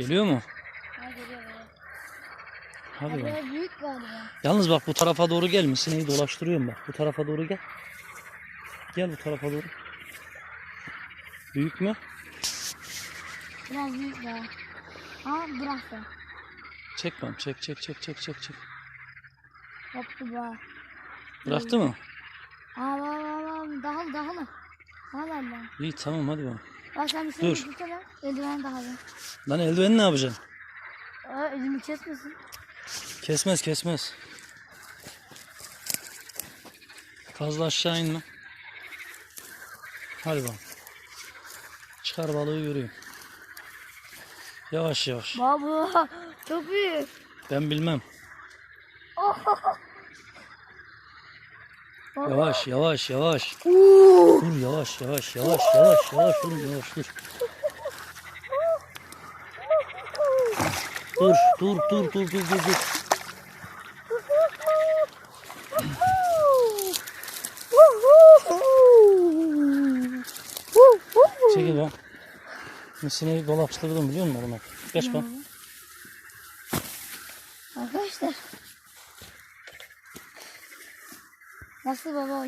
Geliyor mu? Ha geliyor. Hadi bak. Büyük galiba. Yalnız bak bu tarafa doğru gel. Misineyi dolaştırıyorum bak. Bu tarafa doğru gel. Gel bu tarafa doğru. Büyük mü? Biraz büyük daha. Ha bıraktı. Çek lan. Çek çek çek çek çek çek. Koptu bu. Bıraktı mı? Aa bak bak. Dahıl dahıl. Dahıl Allah. İyi tamam hadi bak. Sen bir şey Dur. Eldiven dahıl. Lan eldiveni ne yapacaksın? Aa elimi kesmesin. Kesmez kesmez. Fazla aşağı inme. Hadi bak. Çıkar balığı göreyim. Yavaş yavaş. Baba çok büyük. Ben bilmem. Yavaş yavaş yavaş. Oo. Dur yavaş yavaş yavaş yavaş yavaş dur yavaş dur. Dur dur dur dur dur dur dur. Çekil bak. Misineyi dolaptırdım biliyor musun bunu? Geç bak. Arkadaşlar. Nasıl baba